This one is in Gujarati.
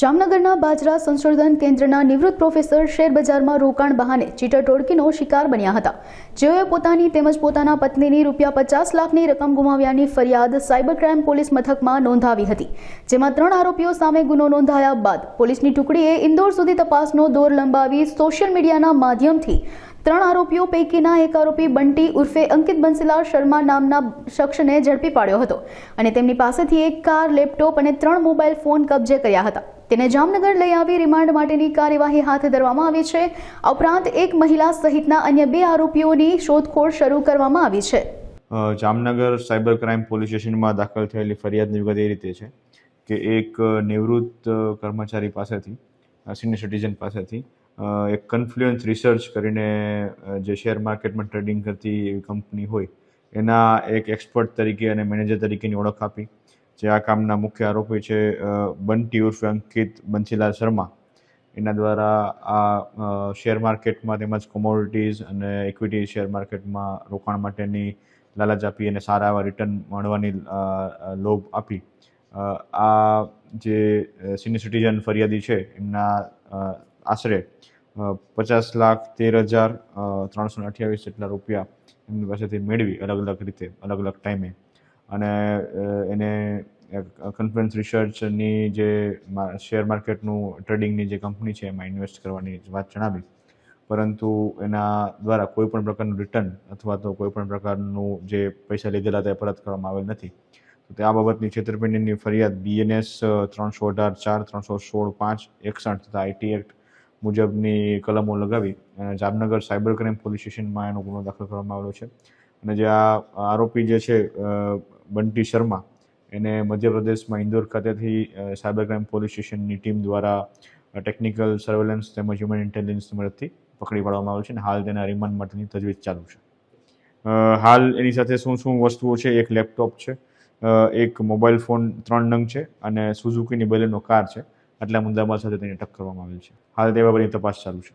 જામનગરના બાજરા સંશોધન કેન્દ્રના નિવૃત્ત પ્રોફેસર શેરબજારમાં રોકાણ બહાને ચીટર ટોળકીનો શિકાર બન્યા હતા. જેઓએ પોતાની તેમજ પોતાના પત્નીની રૂપિયા પચાસ લાખની રકમ ગુમાવ્યાની ફરિયાદ સાયબર ક્રાઇમ પોલીસ મથકમાં નોંધાવી હતી. જેમાં ત્રણ આરોપીઓ સામે ગુનો નોંધાયા બાદ પોલીસની ટુકડીએ ઇન્દોર સુધી તપાસનો દોર લંબાવી સોશિયલ મીડિયાના માધ્યમથી ત્રણ આરોપીઓ પૈકીના એક આરોપી બંટી ઉર્ફે અંકિત બંસીલાલ શર્મા નામના શખ્સને ઝડપી પાડ્યો હતો અને તેમની પાસેથી એક કાર, લેપટોપ અને ત્રણ મોબાઈલ ફોન કબજે કર્યા હતા. તેને જામનગર લઈ આવી, રિમાન્ડ માટેની કાર્યવાહી હાથ ધરવામાં આવી છે. આ ઉપરાંત એક મહિલા સહિતના અન્ય બે આરોપીઓની શોધખોળ શરૂ કરવામાં આવી છે. જામનગર સાયબર ક્રાઇમ પોલીસ સ્ટેશનમાં દાખલ થયેલી ફરિયાદની વિગત એ રીતે છે કે એક નિવૃત્ત કર્મચારી પાસેથી સિનિયર સિટીઝન પાસેથી એક કન્ફ્લુઅન્સ રિસર્ચ કરીને જે શેર માર્કેટમાં ટ્રેડિંગ કરતી કંપની હોય, એના એક એક્સપર્ટ તરીકે અને મેનેજર તરીકેની ઓળખ આપી. જે આ કામના મુખ્ય આરોપી છે બંટી ઉર્ફ અંકિત બંસીલાલ શર્મા. એના દ્વારા આ શેર માર્કેટમાં તેમજ કોમોડિટીઝ અને ઇક્વિટી શેર માર્કેટમાં રોકાણ માટેની લાલચ આપી અને સારા એવા રિટર્ન મળવાની લોભ આપી. આ જે સિનિયર સિટીઝન ફરિયાદી છે, એમના આશરે પચાસ લાખ તેર હજાર ત્રણસો અઠ્યાવીસ જેટલા રૂપિયા એમની પાસેથી મેળવી અલગ અલગ રીતે અલગ અલગ ટાઈમે. અને એને કન્ફરન્સ રિસર્ચની જે શેર માર્કેટનું ટ્રેડિંગની જે કંપની છે, એમાં ઇન્વેસ્ટ કરવાની વાત જણાવી. પરંતુ એના દ્વારા કોઈ પણ પ્રકારનું રિટર્ન અથવા તો કોઈ પણ પ્રકારનું જે પૈસા લીધેલા એ પરત કરવામાં આવેલ નથી. તો તે આ બાબતની છેતરપિંડીની ફરિયાદ બીએનએસ ત્રણસો અઢાર ચાર, ત્રણસો સોળ પાંચ, એકસઠ તથા આઈટી એક્ટ મુજબની કલમો લગાવી જામનગર સાયબર ક્રાઇમ પોલીસ સ્ટેશનમાં એનો ગુનો દાખલ કરવામાં આવેલો છે. અને જે આ આરોપી જે છે બંટી શર્મા, એને મધ્યપ્રદેશમાં ઇન્દોર ખાતેથી સાયબર ક્રાઇમ પોલીસ સ્ટેશનની ટીમ દ્વારા ટેકનિકલ સર્વેલન્સ તેમજ હ્યુમન ઇન્ટેલિજન્સની મદદથી પકડી પાડવામાં આવ્યો છે અને હાલ તેના રિમાન્ડ માટેની તજવીજ ચાલુ છે. હાલ એની સાથે શું શું વસ્તુઓ છે? એક લેપટોપ છે એક મોબાઈલ ફોન ત્રણ નંગ છે અને સુઝુકીની બલેનો કાર છે. આટલા મુદ્દામાં સાથે તેને અટક કરવામાં આવેલ છે. હાલ તે બાબતની તપાસ ચાલુ છે.